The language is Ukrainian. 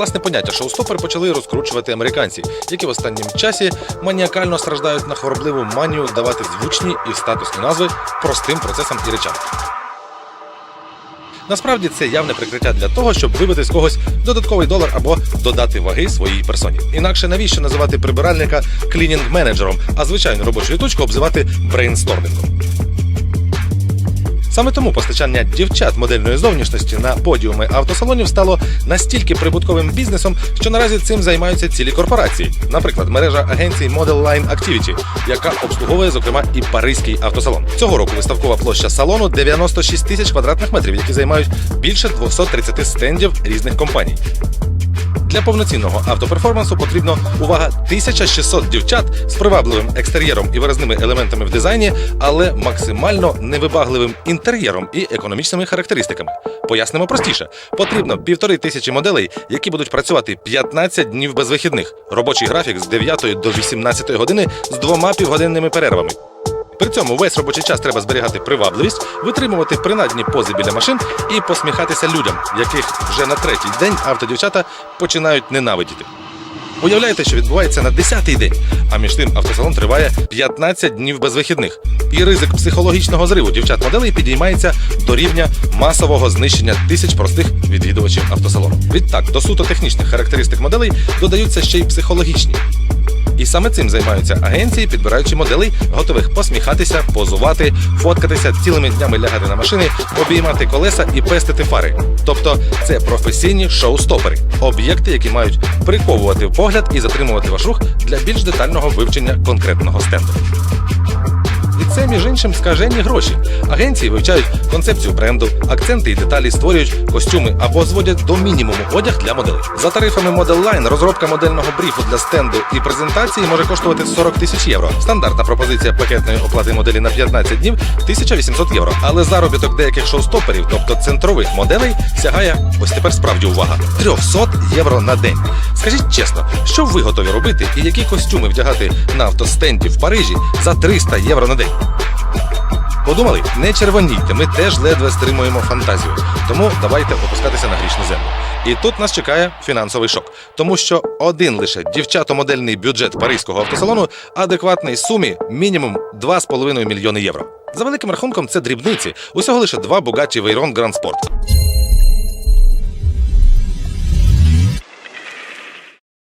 Власне поняття шоустопер почали розкручувати американці, які в останнім часі маніакально страждають на хворобливу манію давати звучні і статусні назви простим процесам і речам. Насправді це явне прикриття для того, щоб вибити з когось додатковий долар або додати ваги своїй персоні. Інакше навіщо називати прибиральника клінінг-менеджером, а звичайну робочу точку обзивати брейнстормінгом. Саме тому постачання дівчат модельної зовнішності на подіуми автосалонів стало настільки прибутковим бізнесом, що наразі цим займаються цілі корпорації. Наприклад, мережа агенцій Model Line Activity, яка обслуговує зокрема і паризький автосалон. Цього року виставкова площа салону 96 тисяч квадратних метрів, які займають більше 230 стендів різних компаній. Для повноцінного автоперформансу потрібно увага 1600 дівчат з привабливим екстер'єром і виразними елементами в дизайні, але максимально невибагливим інтер'єром і економічними характеристиками. Пояснимо простіше: потрібно півтори тисячі моделей, які будуть працювати 15 днів без вихідних. Робочий графік з 9 до 18 години з двома півгодинними перервами. При цьому весь робочий час треба зберігати привабливість, витримувати принадні пози біля машин і посміхатися людям, яких вже на третій день автодівчата починають ненавидіти. Уявляєте, що відбувається на 10-й день, а між тим автосалон триває 15 днів без вихідних. І ризик психологічного зриву дівчат-моделей підіймається до рівня масового знищення тисяч простих відвідувачів автосалону. Відтак, до суто технічних характеристик моделей додаються ще й психологічні. І саме цим займаються агенції, підбираючи моделей, готових посміхатися, позувати, фоткатися, цілими днями лягати на машини, обіймати колеса і пестити фари. Тобто це професійні шоу-стопери, об'єкти, які мають приковувати погляд і затримувати ваш рух для більш детального вивчення конкретного стенду. Між іншим, скажені гроші. Агенції вивчають концепцію бренду, акценти і деталі створюють костюми або зводять до мінімуму одяг для моделей. За тарифами Model Line розробка модельного бріфу для стенду і презентації може коштувати 40 тисяч євро. Стандартна пропозиція пакетної оплати моделі на 15 днів 1800 євро. Але заробіток деяких шоустоперів, тобто центрових моделей, сягає ось тепер справді увага 300 євро на день. Скажіть чесно, що ви готові робити і які костюми вдягати на автостенді в Парижі за 300 євро на день? Подумали, не червонійте, ми теж ледве стримуємо фантазію. Тому давайте опускатися на грішну землю. І тут нас чекає фінансовий шок, тому що один лише дівчатомодельний бюджет паризького автосалону адекватний сумі мінімум 2,5 мільйони євро. За великим рахунком, це дрібниці, усього лише два Bugatti Veyron Grand Sport.